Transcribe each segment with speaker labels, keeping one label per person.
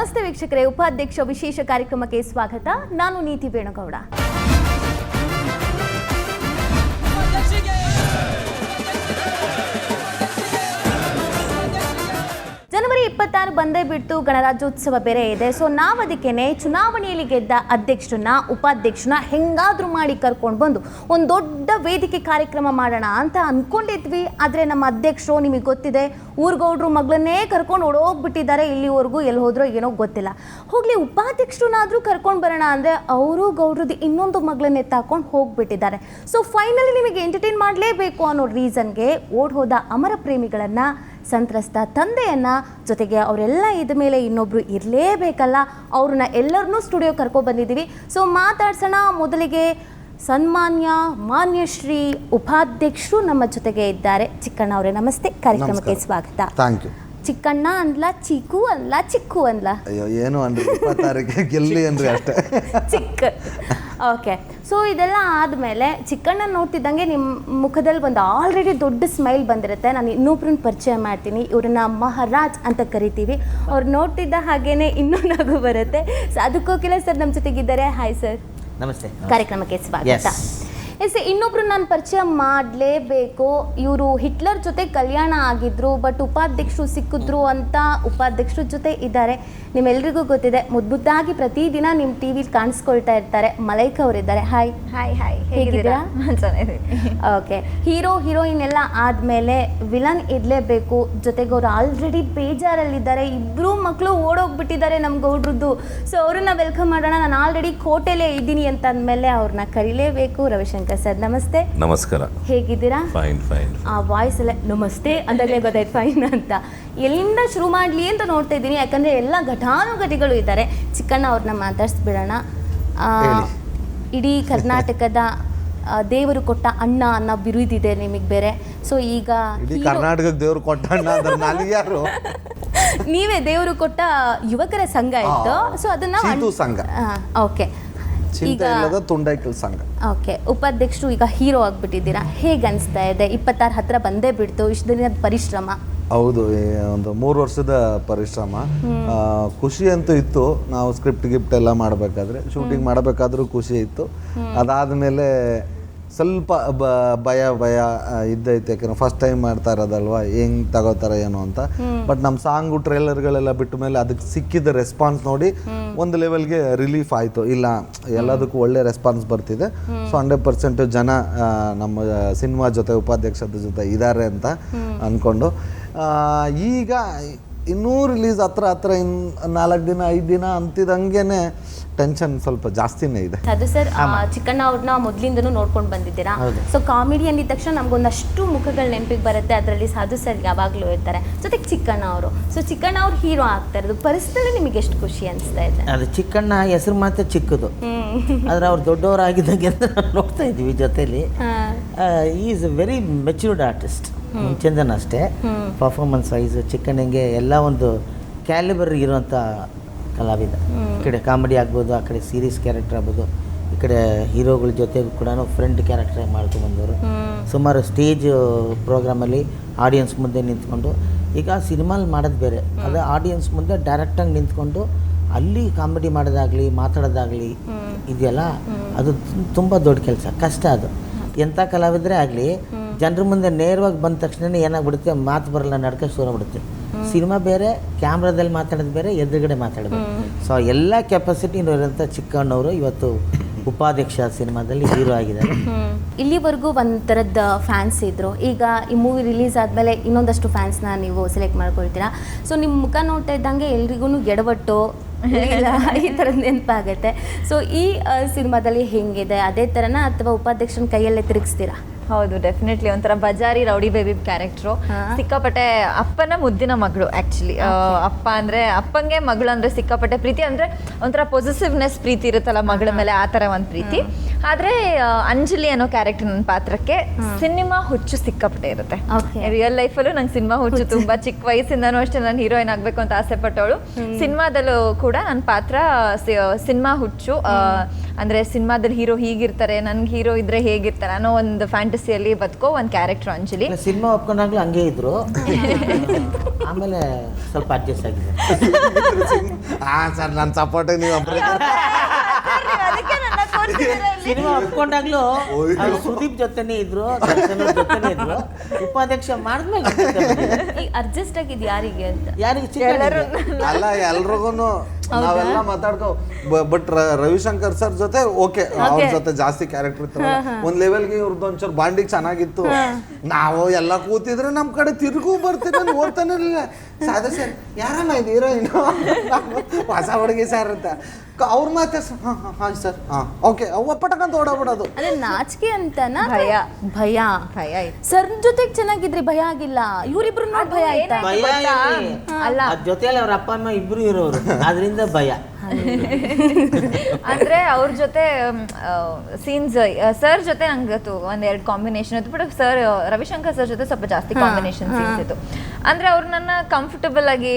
Speaker 1: ನಮಸ್ತೆ ವೀಕ್ಷಕರೇ. ಉಪಾಧ್ಯಕ್ಷ ವಿಶೇಷ ಕಾರ್ಯಕ್ರಮಕ್ಕೆ ಸ್ವಾಗತ. ನಾನು ನೀತಿ ವೇಣುಗೌಡ. ಇಪ್ಪತ್ತಾರು ಬಂದೇ ಬಿಡ್ತು. ಗಣರಾಜ್ಯೋತ್ಸವ ಬೇರೆ ಇದೆ. ಸೊ ನಾವು ಅದಕ್ಕೇನೆ ಚುನಾವಣೆಯಲ್ಲಿ ಗೆದ್ದ ಅಧ್ಯಕ್ಷರನ್ನ, ಉಪಾಧ್ಯಕ್ಷರನ್ನ ಹೆಂಗಾದ್ರೂ ಮಾಡಿ ಕರ್ಕೊಂಡು ಬಂದು ಒಂದು ದೊಡ್ಡ ವೇದಿಕೆ ಕಾರ್ಯಕ್ರಮ ಮಾಡೋಣ ಅಂತ ಅಂದ್ಕೊಂಡಿದ್ವಿ ಆದರೆ ನಮ್ಮ ಅಧ್ಯಕ್ಷರು ನಿಮಗೆ ಗೊತ್ತಿದೆ, ಊರ್ಗೌಡ್ರು ಮಗಳನ್ನೇ ಕರ್ಕೊಂಡು ಓಡೋಗ್ಬಿಟ್ಟಿದ್ದಾರೆ. ಇಲ್ಲಿವರೆಗೂ ಎಲ್ಲಿ ಹೋದ್ರೋ ಏನೋ ಗೊತ್ತಿಲ್ಲ. ಹೋಗಲಿ, ಉಪಾಧ್ಯಕ್ಷರನ್ನಾದರೂ ಕರ್ಕೊಂಡು ಬರೋಣ ಅಂದರೆ ಅವರು ಗೌಡ್ರದ್ದು ಇನ್ನೊಂದು ಮಗಳನ್ನೇ ಎತ್ತಾಕೊಂಡು ಹೋಗ್ಬಿಟ್ಟಿದ್ದಾರೆ. ಸೊ ಫೈನಲಿ ನಿಮಗೆ ಎಂಟರ್ಟೈನ್ ಮಾಡಲೇಬೇಕು ಅನ್ನೋ ರೀಸನ್ಗೆ ಓಡ್ ಹೋದ ಅಮರ ಪ್ರೇಮಿಗಳನ್ನ ಸಂತ್ರಸ್ತ ತಂದೆಯನ್ನ ಜೊತೆಗೆ ಅವರೆಲ್ಲ ಇದ ಮೇಲೆ ಇನ್ನೊಬ್ರು ಇರಲೇಬೇಕಲ್ಲ ಅವ್ರನ್ನ ಎಲ್ಲರನ್ನೂ ಸ್ಟುಡಿಯೋ ಕರ್ಕೊ ಬಂದಿದ್ದೀವಿ. ಸೊ ಮಾತಾಡ್ಸೋಣ ಮೊದಲಿಗೆ ಸನ್ಮಾನ್ಯ ಮಾನ್ಯಶ್ರೀ ಉಪಾಧ್ಯಕ್ಷರು ನಮ್ಮ ಜೊತೆಗೆ ಇದ್ದಾರೆ. ಚಿಕ್ಕಣ್ಣ ಅವರೇ ನಮಸ್ತೆ. ಕಾರ್ಯಕ್ರಮಕ್ಕೆ ಸ್ವಾಗತ.
Speaker 2: ಥ್ಯಾಂಕ್ ಯು
Speaker 1: ಚಿಕ್ಕಣ್ಣ ಅನ್ಲ ಚಿಕ್ಕು ಅನ್ಲ ಚಿಕ್ಕು ಅನ್ಲ.
Speaker 2: ಅಯ್ಯೋ ಏನು ಅಂದ್ರೆ ಇಪ್ಪತ್ತಾರಕ್ಕೆ ಗೆಲ್ಲಿ ಅನ್ರಿ ಅಷ್ಟೇ.
Speaker 1: ಚಿಕ್ಕ. ಓಕೆ ಸೊ ಇದೆಲ್ಲ ಆದಮೇಲೆ ಚಿಕ್ಕಣ್ಣ ನೋಡ್ತಿದ್ದಂಗೆ ನಿಮ್ಮ ಮುಖದಲ್ಲಿ ಒಂದು ಆಲ್ರೆಡಿ ದೊಡ್ಡ ಸ್ಮೈಲ್ ಬಂದಿರುತ್ತೆ. ನಾನು ಇನ್ನೊಬ್ರನ್ನ ಪರಿಚಯ ಮಾಡ್ತೀನಿ. ಇವ್ರನ್ನ ಮಹಾರಾಜ್ ಅಂತ ಕರಿತೀವಿ. ಅವ್ರು ನೋಡ್ತಿದ್ದ ಹಾಗೇನೆ ಇನ್ನೂ ನಗು ಬರುತ್ತೆ. ಸೊ ಅದಕ್ಕೋಕಿಲ್ಲ ಸರ್ ನಮ್ಮ ಜೊತೆಗಿದ್ದಾರೆ. ಹಾಯ್ ಸರ್
Speaker 3: ನಮಸ್ತೆ.
Speaker 1: ಕಾರ್ಯಕ್ರಮಕ್ಕೆ ಸ್ವಾಗತ. ಎಸ್ ಇನ್ನೊಬ್ರು ನಾನು ಪರಿಚಯ ಮಾಡಲೇಬೇಕು. ಇವರು ಹಿಟ್ಲರ್ ಜೊತೆ ಕಲ್ಯಾಣ ಆಗಿದ್ರು ಬಟ್ ಉಪಾಧ್ಯಕ್ಷರು ಸಿಕ್ಕಿದ್ರು ಅಂತ ಉಪಾಧ್ಯಕ್ಷರ ಜೊತೆ ಇದ್ದಾರೆ. ನಿಮ್ಮೆಲ್ರಿಗೂ ಗೊತ್ತಿದೆ ಮುದ್ದಾಗಿ ಪ್ರತಿದಿನ ನಿಮ್ಮ ಟಿ ವಿಲಿ ಕಾಣಿಸ್ಕೊಳ್ತಾ ಇರ್ತಾರೆ ಮಲೈಕ್ ಅವರಿದ್ದಾರೆ. ಹಾಯ್
Speaker 4: ಹಾಯ್ ಹಾಯ್
Speaker 1: ಹೇಗಿದ್ದೀರಾ? ಓಕೆ ಹೀರೋ ಹೀರೋಯಿನ್ ಎಲ್ಲ ಆದಮೇಲೆ ವಿಲನ್ ಇರಲೇಬೇಕು. ಜೊತೆಗೆ ಅವ್ರು ಆಲ್ರೆಡಿ ಬೇಜಾರಲ್ಲಿದ್ದಾರೆ. ಇಬ್ಬರು ಮಕ್ಕಳು ಓಡೋಗ್ಬಿಟ್ಟಿದ್ದಾರೆ ನಮ್ಮ ಗೌಡ್ರದ್ದು. ಸೊ ಅವ್ರನ್ನ ವೆಲ್ಕಮ್ ಮಾಡೋಣ. ನಾನು ಆಲ್ರೆಡಿ ಕೋಟೆಲೇ ಇದ್ದೀನಿ ಅಂತ ಅಂದಮೇಲೆ ಅವ್ರನ್ನ ಕರಿಲೇಬೇಕು ರವಿಶಂಕರ್. ಸರ್. ನಮಸ್ತೆ.
Speaker 5: ನಮಸ್ಕಾರ.
Speaker 1: ಹೇಗಿದ್ದೀರಾ?
Speaker 5: ಫೈನ್ ಫೈನ್
Speaker 1: ಆ ವಾಯ್ಸ್ ಎಲ್ಲ ನಮಸ್ತೆ ಅಂದಾಗಲೇ ಗೊತ್ತಾಯ್ತು. ಫೈನ್ ಅಂತ. ಎಲ್ಲಿಂದ ಶುರು ಮಾಡಲಿ ಅಂತ ನೋಡ್ತಾ ಇದ್ದೀನಿ. ಯಾಕಂದರೆ ಎಲ್ಲ ಘಟಾನುಘಟಿಗಳು ಇದ್ದಾರೆ. ಚಿಕ್ಕಣ್ಣ ಅವ್ರನ್ನ ಮಾತಾಡಿಸ್ಬಿಡೋಣ. ಇಡೀ ಕರ್ನಾಟಕದ ದೇವರು ಕೊಟ್ಟ ಅಣ್ಣ ಅನ್ನೋ ಬಿರುದಿದೆ ನಿಮಗೆ ಬೇರೆ. ಸೊ ಈಗ
Speaker 2: ಕರ್ನಾಟಕದ ದೇವರು ಕೊಟ್ಟ ಅಣ್ಣ ಯಾರು?
Speaker 1: ನೀವೇ ದೇವರು ಕೊಟ್ಟ ಯುವಕರ ಸಂಘ ಇತ್ತು ಸೊ ಅದನ್ನ
Speaker 2: ಚೀತು ಸಂಘ.
Speaker 1: ಓಕೆ
Speaker 2: ಚಿಂತೆ ಇಲ್ಲದ ತುಂಡೈಕಲ್ ಸಂಘ.
Speaker 1: ಓಕೆ ಉಪಾಧ್ಯಕ್ಷರು ಈಗ ಹೀರೋ ಆಗ್ಬಿಟ್ಟಿದ್ದೀರಾ? ಹೇಗೆ ಅನಿಸ್ತಾ ಇದೆ? ಇಪ್ಪತ್ತಾರು ಹತ್ರ ಬಂದೇ ಬಿಡ್ತು ಇಷ್ಟು ದಿನದ ಪರಿಶ್ರಮ.
Speaker 2: ಹೌದು ಒಂದು ಮೂರು ವರ್ಷದ ಪರಿಶ್ರಮ. ಖುಷಿ ಅಂತೂ ಇತ್ತು ನಾವು ಸ್ಕ್ರಿಪ್ಟ್ ಗಿಫ್ಟ್ ಎಲ್ಲ ಮಾಡಬೇಕಾದ್ರೆ. ಶೂಟಿಂಗ್ ಮಾಡಬೇಕಾದ್ರೂ ಖುಷಿ ಇತ್ತು. ಅದಾದಮೇಲೆ ಸ್ವಲ್ಪ ಬ ಭಯ ಭಯ ಇದ್ದೈತೆ. ಯಾಕಂದ್ರೆ ಫಸ್ಟ್ ಟೈಮ್ ಮಾಡ್ತಾ ಇರೋದಲ್ವಾ? ಹೆಂಗ್ ತಗೋತಾರ ಏನೋ ಅಂತ. ಬಟ್ ನಮ್ಮ ಸಾಂಗು ಟ್ರೇಲರ್ಗಳೆಲ್ಲ ಬಿಟ್ಟ ಮೇಲೆ ಅದಕ್ಕೆ ಸಿಕ್ಕಿದ ರೆಸ್ಪಾನ್ಸ್ ನೋಡಿ ಒಂದು ಲೆವೆಲ್ಗೆ ರಿಲೀಫ್ ಆಯಿತು. ಇಲ್ಲ ಎಲ್ಲದಕ್ಕೂ ಒಳ್ಳೆ ರೆಸ್ಪಾನ್ಸ್ ಬರ್ತಿದೆ. ಸೊ ಹಂಡ್ರೆಡ್ ಪರ್ಸೆಂಟ್ ಜನ ನಮ್ಮ ಸಿನಿಮಾ ಜೊತೆ ಉಪಾಧ್ಯಕ್ಷದ ಜೊತೆ ಇದ್ದಾರೆ ಅಂತ ಅಂದ್ಕೊಂಡು ಈಗ ಇನ್ನೂ ರಿಲೀಸ್ ಹತ್ರ ಹತ್ರ ಇನ್ ನಾಲ್ಕು ದಿನ ಐದು ದಿನ ಅಂತಿದಂಗೆನೆ ಟೆನ್ಷನ್ ಸ್ವಲ್ಪ ಜಾಸ್ತಿನೇ ಇದೆ.
Speaker 1: ಅದು ಸರ್ ಚಿಕ್ಕಣ್ಣ ಅವ್ರನ್ನ ಮೊದ್ಲಿಂದನೂ ನೋಡ್ಕೊಂಡು ಬಂದಿದ್ದೀರಾ? ಸೊ ಕಾಮಿಡಿ ಅಂದಿದ ತಕ್ಷಣ ನಮ್ಗೊಂದಷ್ಟು ಮುಖಗಳ ನೆನಪಿಗೆ ಬರುತ್ತೆ ಅದರಲ್ಲಿ ಸಾಧು ಸರ್ ಯಾವಾಗಲೂ ಇರ್ತಾರೆ ಜೊತೆಗೆ ಚಿಕ್ಕಣ್ಣ ಅವರು. ಸೊ ಚಿಕ್ಕಣ್ಣ ಅವ್ರು ಹೀರೋ ಆಗ್ತಾ ಇರೋದು. ಪರಿಸ್ಥಿತಿ ನಿಮಗೆ ಎಷ್ಟು ಖುಷಿ ಅನಿಸ್ತಾ ಇದೆ.
Speaker 3: ಅದು ಚಿಕ್ಕಣ್ಣ ಹೆಸರು ಮಾತ್ರ ಚಿಕ್ಕದು. ಆದರೆ ಅವ್ರು ದೊಡ್ಡವರಾಗಿದ್ದಂಗೆ ಅಂತ ನೋಡ್ತಾ ಇದ್ದೀವಿ ಜೊತೆಲಿ. Is a very matured artist Chandan ಅಷ್ಟೇ. ಪರ್ಫಾರ್ಮೆನ್ಸ್ ವೈಸ್ ಚಿಕ್ಕಣ್ಣಂಗೆ ಎಲ್ಲ ಒಂದು ಕ್ಯಾಲಿಬರ್ ಇರುವಂಥ ಕಲಾವಿದ. ಕಡೆ ಕಾಮಿಡಿ ಆಗ್ಬೋದು ಆ ಕಡೆ ಸೀರಿಯಸ್ ಕ್ಯಾರೆಕ್ಟರ್ ಆಗ್ಬೋದು ಈ ಕಡೆ ಹೀರೋಗಳ ಜೊತೆಗೂ ಕೂಡ ಫ್ರೆಂಡ್ ಕ್ಯಾರೆಕ್ಟರ್ ಮಾಡ್ಕೊಂಡು ಬಂದವರು. ಸುಮಾರು ಸ್ಟೇಜ್ ಪ್ರೋಗ್ರಾಮಲ್ಲಿ ಆಡಿಯನ್ಸ್ ಮುಂದೆ ನಿಂತ್ಕೊಂಡು ಈಗ ಸಿನಿಮಾಲ್ ಮಾಡೋದು ಬೇರೆ. ಅದೇ ಆಡಿಯನ್ಸ್ ಮುಂದೆ ಡೈರೆಕ್ಟಾಗಿ ನಿಂತ್ಕೊಂಡು ಅಲ್ಲಿ ಕಾಮಿಡಿ ಮಾಡೋದಾಗಲಿ ಮಾತಾಡೋದಾಗಲಿ ಇದೆಯಲ್ಲ ಅದು ತುಂಬ ದೊಡ್ಡ ಕೆಲಸ ಕಷ್ಟ ಅದು. ಎಂಥ ಕಲಾವಿದ್ರೆ ಆಗಲಿ ಜನರ ಮುಂದೆ ನೇರವಾಗಿ ಬಂದ ತಕ್ಷಣ ಏನಾಗ್ಬಿಡುತ್ತೆ ಮಾತು ಬರಲ್ಲ ನಡ್ಕ ಶುರು ಬಿಡುತ್ತೆ ಸಿನಿಮಾ ಬೇರೆ ಕ್ಯಾಮ್ರಾದಲ್ಲಿ ಮಾತಾಡೋದು ಬೇರೆ ಎದುರುಗಡೆ ಮಾತಾಡೋದು ಸೊ ಎಲ್ಲ ಕೆಪಾಸಿಟಿ ಇರೋಂಥ ಚಿಕ್ಕಣ್ಣವರು ಇವತ್ತು ಉಪಾಧ್ಯಕ್ಷ ಸಿನಿಮಾದಲ್ಲಿ ಹೀರೋ ಆಗಿದ್ದಾರೆ.
Speaker 1: ಇಲ್ಲಿವರೆಗೂ ಒಂಥರದ ಫ್ಯಾನ್ಸ್ ಇದ್ರು. ಈಗ ಈ ಮೂವಿ ರಿಲೀಸ್ ಆದಮೇಲೆ ಇನ್ನೊಂದಷ್ಟು ಫ್ಯಾನ್ಸ್ನ ನೀವು ಸೆಲೆಕ್ಟ್ ಮಾಡ್ಕೊಳ್ತೀರಾ? ಸೊ ನಿಮ್ಮ ಮುಖ ನೋಡ್ತಾ ಇದ್ದಂಗೆ ಎಲ್ರಿಗೂ ಎಡವಟ್ಟು. ಇಲ್ಲ, ಈ ಥರ ನೆನಪಾಗತ್ತೆ. ಸೊ ಈ ಸಿನಿಮಾದಲ್ಲಿ ಹೆಂಗಿದೆ? ಅದೇ ಥರನ ಅಥವಾ ಉಪಾಧ್ಯಕ್ಷನ ಕೈಯಲ್ಲೇ ತಿರುಗಿಸ್ತೀರಾ?
Speaker 4: ಹೌದು ಡೆಫಿನೆಟ್ಲಿ ಒಂಥರ ಬಜಾರಿ ರೌಡಿ ಬೇಬಿ ಕ್ಯಾರೆಕ್ಟ್ರು. ಸಿಕ್ಕಾಪಟ್ಟೆ ಅಪ್ಪನ ಮುದ್ದಿನ ಮಗಳು ಆ್ಯಕ್ಚುಲಿ ಅಪ್ಪ ಅಂದರೆ ಅಪ್ಪಂಗೆ ಮಗಳು ಅಂದರೆ ಸಿಕ್ಕಾಪಟ್ಟೆ ಪ್ರೀತಿ ಅಂದರೆ ಒಂಥರ ಪೊಸೆಸಿವ್ನೆಸ್ ಪ್ರೀತಿ ಇರುತ್ತಲ್ಲ ಮಗಳ ಮೇಲೆ ಆ ಥರ ಒಂದು ಪ್ರೀತಿ. ಆದರೆ ಅಂಜಲಿ ಅನ್ನೋ ಕ್ಯಾರೆಕ್ಟರ್ ನನ್ನ ಪಾತ್ರಕ್ಕೆ ಸಿನಿಮಾ ಹುಚ್ಚು ಸಿಕ್ಕಾಪಟ್ಟೆ ಇರುತ್ತೆ.
Speaker 1: ರಿಯಲ್
Speaker 4: ರಿಯಲ್ ಲೈಫಲ್ಲೂ ನಂಗೆ ಸಿನಿಮಾ ಹುಚ್ಚು ತುಂಬ ಚಿಕ್ಕ ವಯಸ್ಸಿಂದನೂ ಅಷ್ಟೇ ನಾನು ಹೀರೋಯಿನ್ ಆಗಬೇಕು ಅಂತ ಆಸೆ ಪಟ್ಟವಳು. ಸಿನಿಮಾದಲ್ಲೂ ಕೂಡ ನನ್ನ ಪಾತ್ರ ಸಿನಿಮಾ ಹುಚ್ಚು. ಅಂದರೆ ಸಿನಿಮಾದಲ್ಲಿ ಹೀರೋ ಹೀಗಿರ್ತಾರೆ ನನ್ಗೆ ಹೀರೋ ಇದ್ರೆ ಹೇಗಿರ್ತಾರೆ ಅನ್ನೋ ಒಂದು ಫ್ಯಾಂಟಸಿಯಲ್ಲಿ ಬದುಕೋ ಒಂದು ಕ್ಯಾರೆಕ್ಟರ್ ಅಂಜಲಿ.
Speaker 3: ಸಿನಿಮಾ ಒಪ್ಕೊಂಡಾಗ್ಲೂ ಹಂಗೆ ಇದ್ರು. ಆಮೇಲೆ ಸ್ವಲ್ಪ ಅಡ್ಜಸ್ಟ್ ಆಗಿದೆ.
Speaker 2: ಹಾ ಸರ್ ನನ್ನ ಸಪೋರ್ಟ್ ನೀವು ಒಬ್ರೇ.
Speaker 3: ಸಿನಿಮಾ ಒಪ್ಕೊಂಡಾಗ್ಲೂ ಅವ್ರು ಸುದೀಪ್ ಜೊತೆನೇ ಇದ್ರು ದರ್ಶನ್ ಅವ್ರ ಜೊತೆನೇ ಇದ್ರು. ಉಪಾಧ್ಯಕ್ಷ ಮಾಡಿದ್ಮೇಲೆ
Speaker 1: ಅಡ್ಜಸ್ಟ್ ಆಗಿದ್ ಯಾರಿಗೆ ಅಂತ?
Speaker 3: ಯಾರಿಗೆ
Speaker 2: ಅಲ್ಲ ಎಲ್ರಿಗೂ ನಾವೆಲ್ಲ ಮಾತಾಡ್ಕೊ ಬಟ್ ರವಿಶಂಕರ್ ಸರ್ ಜೊತೆ ಓಕೆ ಅವ್ರ ಜೊತೆ ಜಾಸ್ತಿ ಕ್ಯಾರೆಕ್ಟರ್ ಇತ್ತು. ಒಂದ್ ಲೆವೆಲ್ಗೆ ಇವ್ರದ್ದು ಒಂಚೂರು ಬಾಂಡಿಂಗ್ ಚೆನ್ನಾಗಿತ್ತು. ನಾವು ಎಲ್ಲ ಕೂತಿದ್ರೆ ನಮ್ ಕಡೆ ತಿರುಗು ಬರ್ತೀನಿ ನೋಡ್ತಾನೆ ಇರಲಿಲ್ಲ. ಸಾಧ ಸರ್ ಯಾರಲ್ಲ ಇದು ಹೀರೋಯಿನ್ ಹೊಸ ಹುಡುಗಿ ಸರ್ ಅಂತ. ಅವ್ರ ಮಾತೆ ಹಾಂ ಹಾಂ ಹಾಂ ಸರ್ ಹಾಂ ಓಕೆ ಒಪ್ಪಟಕಂತ ಓಡಾಬಿಡೋದು
Speaker 1: ಅದೇ ನಾಚಿಕೆ ಅಂತನಾ?
Speaker 4: ಭಯ.
Speaker 1: ಭಯ.
Speaker 4: ಭಯ
Speaker 1: ಸರ್ ಜೊತೆಗೆ ಚೆನ್ನಾಗಿದ್ರಿ ಭಯ ಆಗಿಲ್ಲ. ಇವ್ರಿಬ್ರು ನೋಡಿ ಭಯ ಆಯ್ತಾ?
Speaker 3: ಭಯ ಇಲ್ಲ.
Speaker 4: ಅಲ್ಲ.
Speaker 3: ಅದ್ ಜೊತೆಯಲ್ಲಿ ಅವ್ರ ಅಪ್ಪ ಅಮ್ಮ ಇಬ್ರು ಇರೋರು. ಅದರಿಂದ ಭಯ.
Speaker 4: ಅಂದ್ರೆ ಅವ್ರ ಜೊತೆ ಸೀನ್ಸ್ ಸರ್ ಜೊತೆ ನಂಗೆ ಗೊತ್ತು ಒಂದ್ ಎರಡು ಕಾಂಬಿನೇಷನ್ ಇತ್ತು. ಬಟ್ ಸರ್ ರವಿಶಂಕರ್ ಸರ್ ಜೊತೆ ಸ್ವಲ್ಪ ಜಾಸ್ತಿ ಕಾಂಬಿನೇಷನ್ ಸೀನ್ಸ್ ಇತ್ತು. ಅಂದ್ರೆ ಅವ್ರು ನನ್ನ ಕಂಫರ್ಟಬಲ್ ಆಗಿ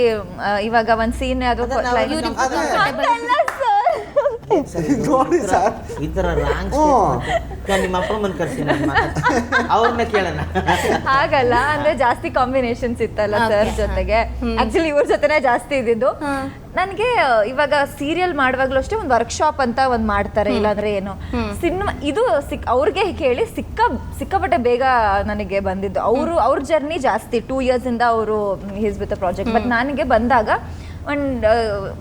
Speaker 4: ಇವಾಗ ಒಂದ್ ಸೀನ್
Speaker 3: ಅವ್ರಿಗೆ
Speaker 2: ನೋಡಿ ಸರ್.
Speaker 3: ಈ ಥರ ರಾಂಗ್ ನಿಮ್ಮ ಅಪ್ಪ ಅಮ್ಮನ ಕರ್ಸಿ ಅವ್ರನ್ನ ಕೇಳೋಣ.
Speaker 4: ಹಾಗಲ್ಲ ಅಂದ್ರೆ ಜಾಸ್ತಿ ಕಾಂಬಿನೇಷನ್ಸ್ ಇತ್ತಲ್ಲ ಸರ್ ಜೊತೆಗೆ. ಆಕ್ಚುಲಿ ಇವ್ರ ಜೊತೆನೆ ಜಾಸ್ತಿ ಇದ್ದಿದ್ದು. ನನಗೆ ಇವಾಗ ಸೀರಿಯಲ್ ಮಾಡುವಾಗ್ಲೂ ಅಷ್ಟೇ ಒಂದು ವರ್ಕ್ಶಾಪ್ ಅಂತ ಒಂದು ಮಾಡ್ತಾರೆ ಇಲ್ಲಾಂದ್ರೆ ಏನು. ಸಿನಿಮಾ ಇದು ಸಿಕ್ ಅವ್ರಿಗೆ ಕೇಳಿ ಸಿಕ್ಕ ಸಿಕ್ಕಾಪಟ್ಟೆ ಬೇಗ ನನಗೆ ಬಂದಿದ್ದು. ಅವರು ಅವ್ರ ಜರ್ನಿ ಜಾಸ್ತಿ ಟೂ ಇಯರ್ಸ್ ಇಂದ ಅವರು ಹಿಸ್ ವಿತ್ ಪ್ರಾಜೆಕ್ಟ್ ಬಟ್ ನನಗೆ ಬಂದಾಗ ಒಂದು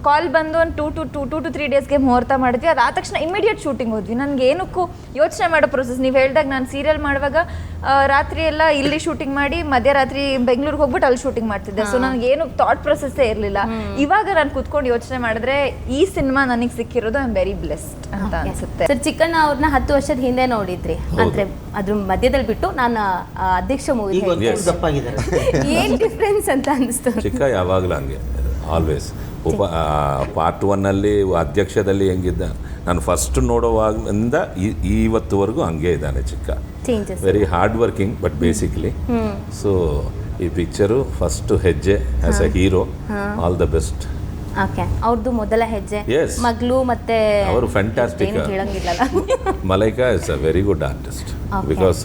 Speaker 4: ಕಾಲ್ ಬಂದು ಒಂದು two to two to to three ಡೇಸ್ಗೆ ಮುಹೂರ್ತ ಮಾಡಿದ್ವಿ. ಅದಾದ ತಕ್ಷಣ ಇಮಿಡಿಯೇಟ್ ಶೂಟಿಂಗ್ ಹೋದ್ವಿ. ನನಗೆ ಏನಕ್ಕೂ ಯೋಚನೆ ಮಾಡೋ ಪ್ರೊಸೆಸ್ ನೀವು ಹೇಳಿದಾಗ ನಾನು ಸೀರಿಯಲ್ ಮಾಡುವಾಗ ರಾತ್ರಿ ಎಲ್ಲ ಇಲ್ಲಿ ಶೂಟಿಂಗ್ ಮಾಡಿ ಮಧ್ಯರಾತ್ರಿ ಬೆಂಗಳೂರಿಗೆ ಹೋಗ್ಬಿಟ್ಟು ಅಲ್ಲಿ ಶೂಟಿಂಗ್ ಮಾಡ್ತಿದ್ದೆ. ಸೊ ನನಗೆ ಏನು ಥಾಟ್ ಪ್ರೊಸೆಸ್ಸೇ ಇರಲಿಲ್ಲ. ಇವಾಗ ನಾನು ಕುತ್ಕೊಂಡು ಯೋಚನೆ ಮಾಡಿದ್ರೆ ಈ ಸಿನಿಮಾ ನನಗೆ ಸಿಕ್ಕಿರೋದು ಐ ಆಮ್ ವೆರಿ ಬ್ಲೆಸ್ಡ್ ಅಂತ ಅನ್ಸುತ್ತೆ.
Speaker 1: ಸರ್ ಚಿಕ್ಕಣ್ಣ ಅವ್ರನ್ನ ಹತ್ತು ವರ್ಷದ ಹಿಂದೆ ನೋಡಿದ್ರಿ. ಅಂದ್ರೆ ಅದ್ರ ಮಧ್ಯದಲ್ಲಿ ಬಿಟ್ಟು ನಾನು ಅಧ್ಯಕ್ಷ ಮೂವಿ ಏನು ಡಿಫ್ರೆನ್ಸ್ ಅಂತ ಅನಿಸ್ತು?
Speaker 5: ಚಿಕ್ಕ ಯಾವಾಗಲೂ ಹಂಗೆ. ಆಲ್ವೇಸ್ ಉಪ ಪಾರ್ಟ್ ಒನ್ನಲ್ಲಿ ಅಧ್ಯಕ್ಷದಲ್ಲಿ ಹೆಂಗಿದ್ದ? ನಾನು ಫಸ್ಟ್ ನೋಡುವಾಗಿಂದ ಇವತ್ತುವರೆಗೂ ಹಂಗೆ ಇದ್ದಾನೆ Chikka. Very hard working but basically so ಈ ಪಿಕ್ಚರು ಫಸ್ಟ್ ಹೆಜ್ಜೆ as a hero all the best
Speaker 1: okay ಅವ್ರದ್ದು ಮೊದಲ ಹೆಜ್ಜೆ. ಮಗಳು ಮತ್ತೆ
Speaker 5: ಅವರು
Speaker 1: fantastic
Speaker 5: Malaika is a very good artist because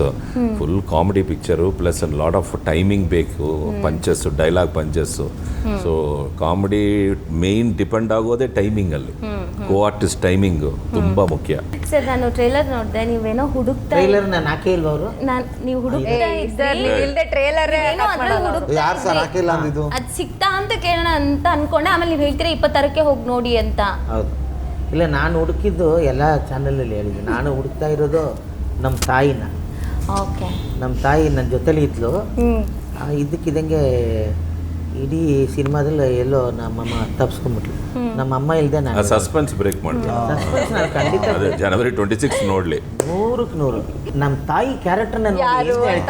Speaker 5: full comedy picture plus lot of timing ಬೇಕು punches dialogue punches so comedy main depend ಆಗೋದೇ ಟೈಮಿಂಗಲ್ಲಿ ಕೋ ಆರ್ಟಿಸ್ಟ್ ಟೈಮಿಂಗು ತುಂಬಾ ಮುಖ್ಯ.
Speaker 1: ಸರ್ ನಾನು ಟ್ರೈಲರ್ ನೋಡಿದೆ ನೀವೇನೋ ಹುಡುಕ್ತಾ
Speaker 3: ಟ್ರೈಲರ್ ನಾನು ಹಾಕೇ ಇಲ್ವ ಅವರು?
Speaker 1: ನಾನ್ ನೀವು ಹುಡುಕ್ತಾ ಇದ್ದಲ್ಲಿ
Speaker 4: ಇಲ್ದೆ ಟ್ರೇಲರ್
Speaker 1: ಏನೋ ಅದ್ರಲ್ಲಿ ಹುಡುಕ್ತಾ
Speaker 2: ಯಾರು ಸರ್. ಹಾಕಿಲ್ಲ ಅಂದಿದ್ದು?
Speaker 1: ಅದು ಸಿಕ್ತಾ ಅಂತ ಕೇಳೋಣ ಅಂತ ಅನ್ಕೊಂಡೆ. ಆಮೇಲೆ ನೀವು ಹೇಳ್ತೀರಾ ಇಪ್ಪತ್ತಾರಕ್ಕೆ ಹೋಗಿ ನೋಡಿ ಅಂತ?
Speaker 3: ಹೌದು. ಇಲ್ಲ ನಾನು ಹುಡುಕಿದ್ದು ಎಲ್ಲ ಚಾನಲಲ್ಲಿ ಹೇಳಿದ್ದೆ. ನಾನು ಹುಡುಕ್ತಾ ಇರೋದು ನಮ್ಮ ತಾಯಿನ.
Speaker 1: ಓಕೆ.
Speaker 3: ನಮ್ಮ ತಾಯಿ ನನ್ನ ಜೊತೆಲಿ ಇದ್ಲು.
Speaker 1: ಇದಕ್ಕಿದಂಗೆ
Speaker 3: ಆ, ಇದ್ದಕ್ಕಿದ್ದಂಗೆ ಇಡೀ ಸಿನಿಮಾದಲ್ಲಿ ಎಲ್ಲೋ ನಮ್ಮಮ್ಮ ತಪ್ಸ್ಕೊಂಡ್ಬಿಟ್ಲು ನಮ್ಮ ಅಮ್ಮ ಇಲ್ಲದೆ
Speaker 5: ಆ
Speaker 3: ನಾನು
Speaker 5: ಸಸ್ಪೆನ್ಸ್ ಬ್ರೇಕ್ ಮಾಡಿದ್ರು
Speaker 3: Suspense ನಾನು ಖಂಡಿತ
Speaker 5: ಜನವರಿ ಟ್ವೆಂಟಿ ಸಿಕ್ಸ್ ನೋಡಲಿ.
Speaker 3: ನೂರಕ್ಕೆ ನೂರು. ನಮ್ಮ ತಾಯಿ ಕ್ಯಾರೆಕ್ಟರ್ ನಾನು
Speaker 4: ಯಾರು ಅಂತ?